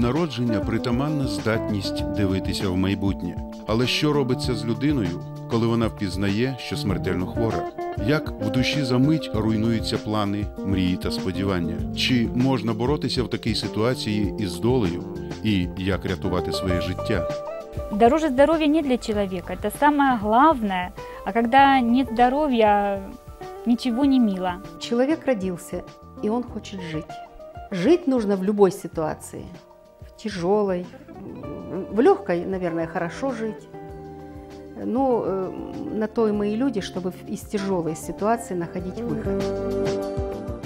народження притаманна здатність дивитися в майбутнє. Але що робиться з людиною, коли вона впізнає, що смертельно хвора? Як в душі за мить руйнуються плани, мрії та сподівання? Чи можна боротися в такій ситуації із долею? І як рятувати своє життя? Дороже здоровья не для человека, это самое главное. А когда нет здоровья, ничего не мило. Человек родился, и он хочет жить. Жить нужно в любой ситуации. В тяжелой, в легкой, наверное, хорошо жить. Но э, на то и мы и люди, чтобы из тяжелой ситуации находить выход.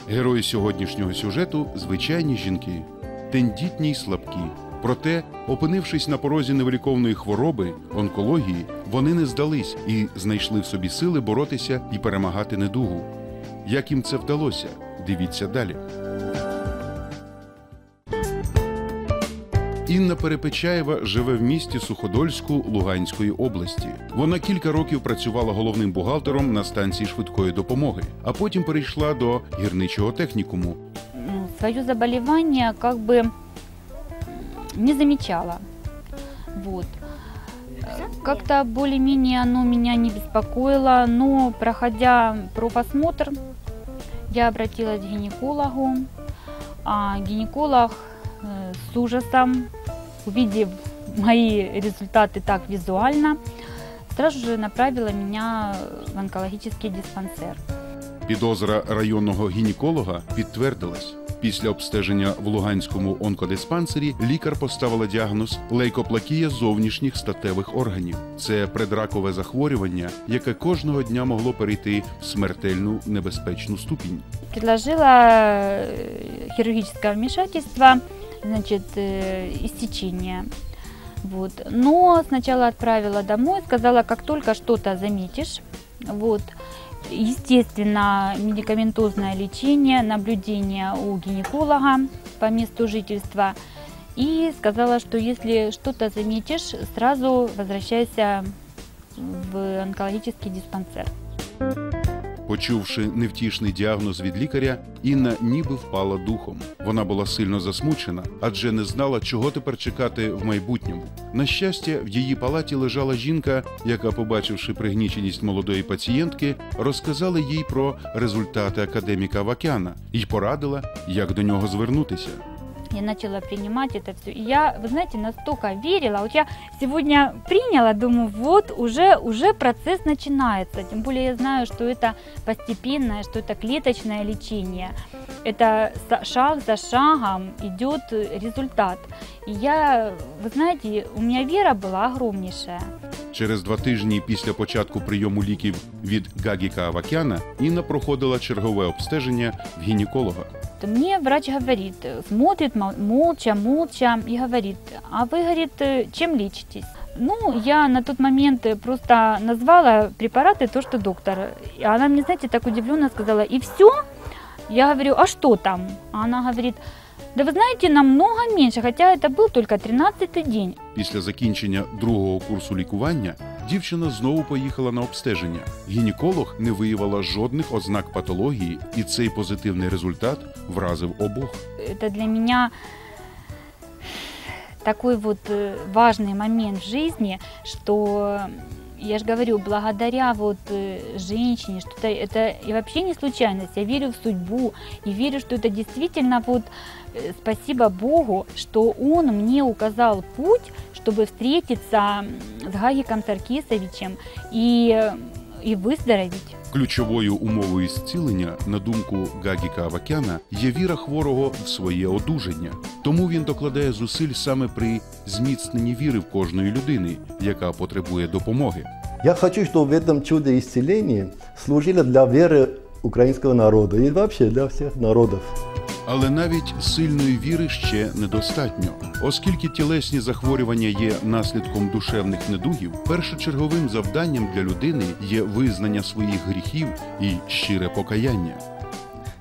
Герої сьогоднішнього сюжету звичайні жінки, тендітні й слабкі. Проте, опинившись на порозі невиліковної хвороби, онкології, вони не здались і знайшли в собі сили боротися і перемагати недугу. Як їм це вдалося? Дивіться далі. Інна Перепечаєва живе в місті Суходольську Луганської області. Вона кілька років працювала головним бухгалтером на станції швидкої допомоги, а потім перейшла до гірничого технікуму. Ну, Свое заболевание как бы не замечала. Вот. Э, Как-то более-менее оно меня не беспокоило, но проходя профосмотр, я обратилась к гинекологу, а гинеколог э, с ужасом, увидев мои результаты так визуально, сразу же направила меня в онкологический диспансер. Підозра районного гінеколога підтвердилась. Після обстеження в Луганському онкодиспансері лікар поставила діагноз лейкоплакія зовнішніх статевих органів. Це предракове захворювання, яке кожного дня могло перейти в смертельну небезпечну ступінь. предложила э, хирургическое вмешательство, значит, э, истечение. Вот. Но сначала отправила домой, сказала, как только что-то заметишь, вот, естественно, медикаментозное лечение, наблюдение у гинеколога по месту жительства. И сказала, что если что-то заметишь, сразу возвращайся в онкологический диспансер. Почувши невтішний діагноз від лікаря, Інна ніби впала духом. Вона була сильно засмучена, адже не знала, чого тепер чекати в майбутньому. На щастя, в її палаті лежала жінка, яка, побачивши пригніченість молодої пацієнтки, розказала їй про результати академіка Вакяна і порадила, як до нього звернутися я начала принимать это все. И я, вы знаете, настолько верила. Вот я сегодня приняла, думаю, вот уже, уже процесс начинается. Тем более я знаю, что это постепенное, что это клеточное лечение. Это са- шаг за шагом идет э, результат. И я, вы знаете, у меня вера была огромнейшая. Через два тижні після початку прийому ліків від Гагіка Авакяна Інна проходила чергове обстеження в гінеколога. То Мне врач говорит, э, смотрит мол- молча, молча и говорит, а вы, говорит, э, чем лечитесь? Ну, я на тот момент э, просто назвала препараты то, что доктор. И она мне, знаете, так удивленно сказала, и все? Я говорю, а что там? А она говорит, да вы знаете, намного меньше, хотя это был только 13-й день. Після закінчення другого курсу лікування дівчина знову поїхала на обстеження. Гінеколог не виявила жодних ознак патології, і цей позитивний результат вразив обох. это для меня такой вот э, важный момент в жизни, что я же говорю, благодаря вот э, женщине, что это, это и вообще не случайность, я верю в судьбу и верю, что это действительно вот э, спасибо Богу, что Он мне указал путь, чтобы встретиться м, с Гагиком Саркисовичем и, э, и выздороветь. Ключовою умовою зцілення, на думку Гагіка Авакяна, є віра хворого в своє одужання. Тому він докладає зусиль саме при зміцненні віри в кожної людини, яка потребує допомоги. Я хочу, чтобы в этом чудо исцеления служило для веры украинского народа и вообще для всех народов. Але навіть сильної віри ще недостатньо, оскільки тілесні захворювання є наслідком душевних недугів, першочерговим завданням для людини є визнання своїх гріхів і щире покаяння.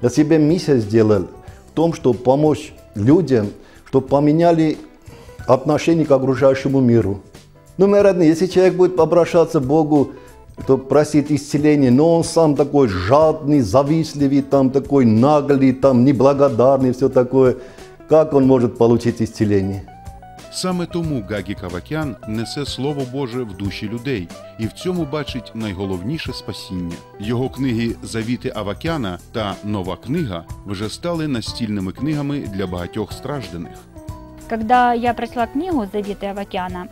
Я себе миссия сделал в том, чтобы помочь людям, чтобы поменяли отношение к окружающему миру. Ну, мои родные, если человек будет обращаться к Богу, то просит исцеления, но он сам такой жадный, завистливый, там такой наглый, там неблагодарный, все такое, как он может получить исцеление? Саме тому Гагі Кавакян несе слово Боже в душі людей і в цьому бачить найголовніше спасіння. Його книги Завіти Авакяна та Нова книга вже стали настільними книгами для багатьох стражданих. Когда я прочла книгу «Заветы Авакяна»,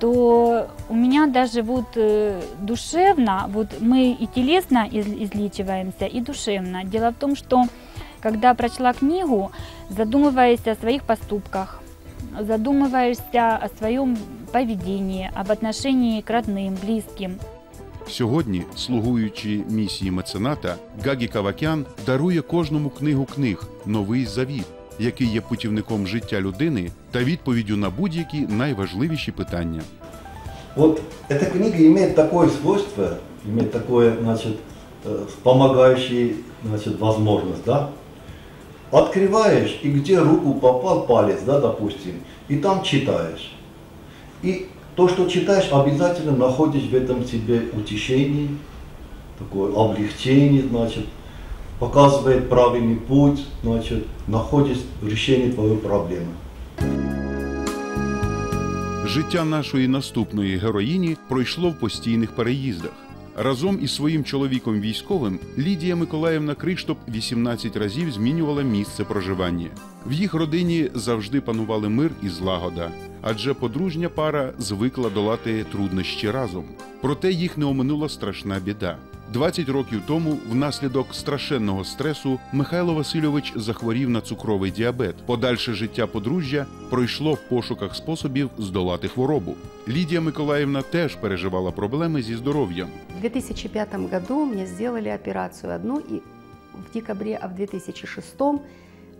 то у меня даже вот э, душевно, вот мы и телесно из- излечиваемся, и душевно. Дело в том, что когда прочла книгу, задумываясь о своих поступках, задумываешься о своем поведении, об отношении к родным, близким, Сьогодні, слугуючи місії мецената, Гагі Кавакян дарує кожному книгу книг Новий Завіт, який є путівником життя людини та відповіддю на будь-які найважливіші питання. Вот эта книга имеет такое свойство, имеет такое, значит, э, помогающее, значит, возможность, да? Открываешь, и где руку попал палец, да, допустим, и там читаешь. И то, что читаешь, обязательно находишь в этом себе утешение, такое облегчение, значит, показывает правильный путь, значит, находишь решение твоей проблемы. Життя нашої наступної героїні пройшло в постійних переїздах. Разом із своїм чоловіком військовим Лідія Миколаївна Криштоп 18 разів змінювала місце проживання. В їх родині завжди панували мир і злагода, адже подружня пара звикла долати труднощі разом. Проте їх не оминула страшна біда. 20 років тому, внаслідок страшенного стресу, Михайло Васильович захворів на цукровий діабет. Подальше життя подружжя пройшло в пошуках способів здолати хворобу. Лідія Миколаївна теж переживала проблеми зі здоров'ям. В 2005 году мне сделали операцию одну, и в декабре, а в 2006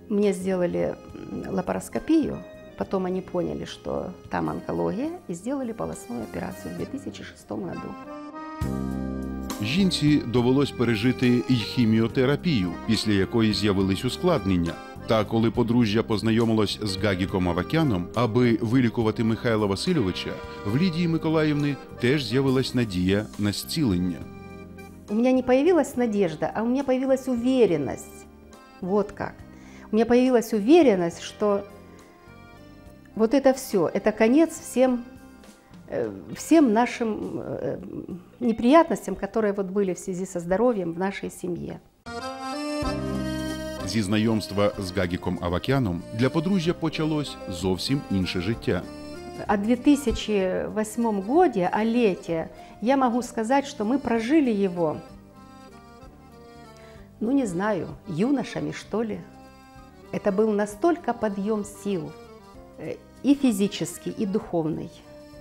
мне сделали м, лапароскопию. Потом они поняли, что там онкология, и сделали полостную операцию в 2006 году. Жінці довелось пережити й хіміотерапію, після якої з'явились ускладнення. Та коли подружжя познайомилось з Гагіком Авакяном, аби вилікувати Михайла Васильовича, в Лідії Миколаївни теж з'явилась надія на зцілення. У меня не появилась надежда, а у меня появилась уверенность. Вот как. У меня появилась уверенность, что вот это все, это конец всем, э, всем нашим э, неприятностям, которые вот были в связи со здоровьем в нашей семье. Зі знайомства з Гагіком Авакяном для подружжя почалось зовсім інше життя. О 2008 годе, о лете, я могу сказать, что мы прожили его, ну не знаю, юношами что ли. Это был настолько подъем сил, э, и физический, и духовный.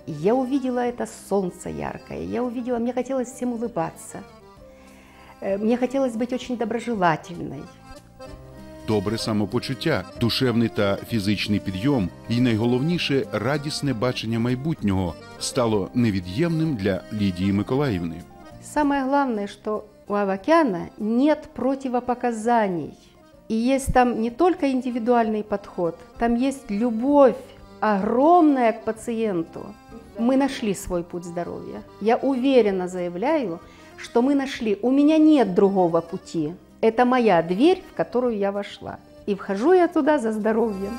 И Я увидела это солнце яркое, я увидела, мне хотелось всем улыбаться. Э, Мне хотелось быть очень доброжелательной. Добре самопочуття, душевний та фізичний підйом, і найголовніше радісне бачення майбутнього стало невід'ємним для Лідії Миколаївни. Самое главное, что у Авакяна нет противопоказаний. И есть там не только индивидуальный подход, там есть любовь огромная к пациенту. Мы нашли свой путь здоровья. Я уверенно заявляю, что мы нашли. У меня нет другого пути. Это моя дверь, в которую я вошла. И вхожу я туда за здоровьем.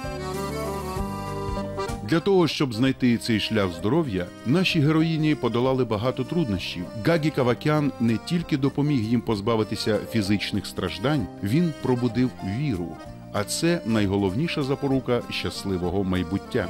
Для того, щоб знайти цей шлях здоров'я, наші героїні подолали багато труднощів. Гагі Кавакян не тільки допоміг їм позбавитися фізичних страждань, він пробудив віру. А це найголовніша запорука щасливого майбуття.